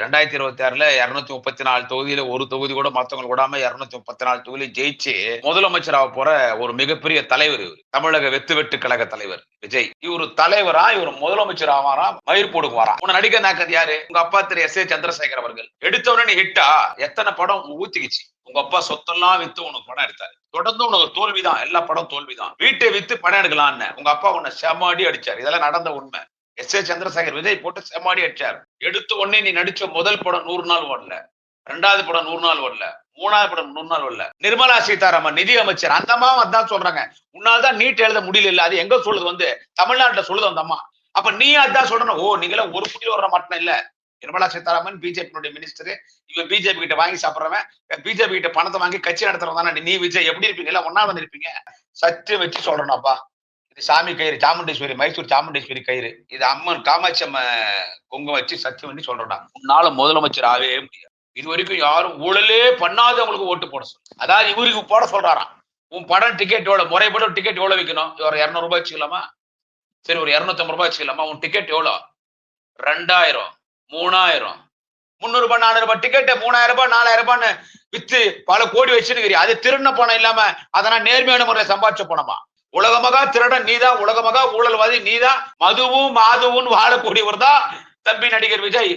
ரெண்டாயிரத்தி இருபத்தி ஆறுல இருநூத்தி முப்பத்தி நாலு தொகுதியில ஒரு தொகுதி கூட மத்தவங்க கூடாம இருநூத்தி முப்பத்தி நாலு தொகுதியில ஜெயிச்சு முதலமைச்சராக போற ஒரு மிகப்பெரிய தலைவர் இவர். தமிழக வெத்து வெட்டு கழக தலைவர் விஜய். இவர் தலைவரா இவர் முதலமைச்சர் ஆவாரா? மயிர் போடுக்கு வரா. உன்னை நடிக்க நாக்கது யாரு? உங்க அப்பா திரு எஸ் ஏ சந்திரசேகர் அவர்கள். எடுத்தவொடனே நீ ஹிட்டா எத்தனை படம் ஊத்திக்கிச்சு? உங்க அப்பா சொத்தெல்லாம் வித்து உனக்கு படம் எடுத்தாரு. தொடர்ந்து உனக்கு தோல்விதான். எல்லா படம் தோல்விதான். வீட்டை வித்து படம் எடுக்கலாம்னு உங்க அப்பா உன்னை செமாடி அடிச்சாரு. இதெல்லாம் நடந்த உண்மை. எஸ் ஏ சந்திரசேகர் விஜய் போட்டு செமாடி அடிச்சார். எடுத்த உடனே நீ நடிச்ச முதல் படம் நூறு நாள் ஓடல. ரெண்டாவது படம் நூறு நாள் ஓடல. மூணாவது படம் நூறு நாள் ஓடல. நிர்மலா சீதாராமன் நிதி அமைச்சர். அந்த அம்மா அதான் சொல்றாங்க. உன்னால தான் நீட் எழுத முடியல இல்ல. அது எங்க சொல்லுது வந்து? தமிழ்நாட்டுல சொல்லுது அந்த அம்மா. அப்ப நீ அதான் சொல்றணும் ஓ நீங்கள ஒரு புள்ளி வர மாட்டேன் இல்ல. நிர்மலா சீதாராமன் பிஜேபியினுடைய மினிஸ்டர் இவன் பிஜேபி கிட்ட வாங்கி சாப்பிடுறவன். பிஜேபி கிட்ட பணத்தை வாங்கி கட்சி நடத்துறவன் தானே. நீ விஜய் எப்படி இருப்பீங்க? எல்லாம் ஒன்னா வந்திருப்பீங்க சத்தியம் வச்சு சொல்றேனாப்பா இது சாமி கயிறு சாமுண்டேஸ்வரி மைசூர் சாமுண்டேஸ்வரி கயிறு. இது அம்மன் காமாட்சி அம்ம கொங்கம் வச்சு சத்தியம் பண்ணி சொல்றேன் உன்னால முதலமைச்சர் ஆகவே முடியாது. இது வரைக்கும் யாரும் ஊழலே பண்ணாதவங்களுக்கு ஓட்டு போட சொல்லு அதாவது இவருக்கு போட சொல்றாராம். உன் படம் டிக்கெட் எவ்வளவு? முறைப்பட டிக்கெட் எவ்வளவு விற்கணும் ஒரு இரநூறு ரூபாய் வச்சுக்கலாமா? சரி ஒரு இரநூத்தம்பது ரூபாய் வச்சுக்கலாமா? உன் டிக்கெட் எவ்வளோ ரெண்டாயிரம். மூணாயிரம். முந்நூறு ரூபாய் நானூறு ரூபாய். மூணாயிரம் ரூபாய் நாலாயிரம் ரூபான்னு வித்து பல கோடி வச்சிருக்கிறீ அது திருண்ண பணம் இல்லாம அதெல்லாம் நேர்மையான முறையில் சம்பாதிச்ச பணமா? உலகமகா திருடன் நீதான் உலகமகா ஊழல்வாதி நீதான் மதுவும் மாதுவும் வாழக்கூடியவர் தான் தம்பி நடிகர் விஜய்.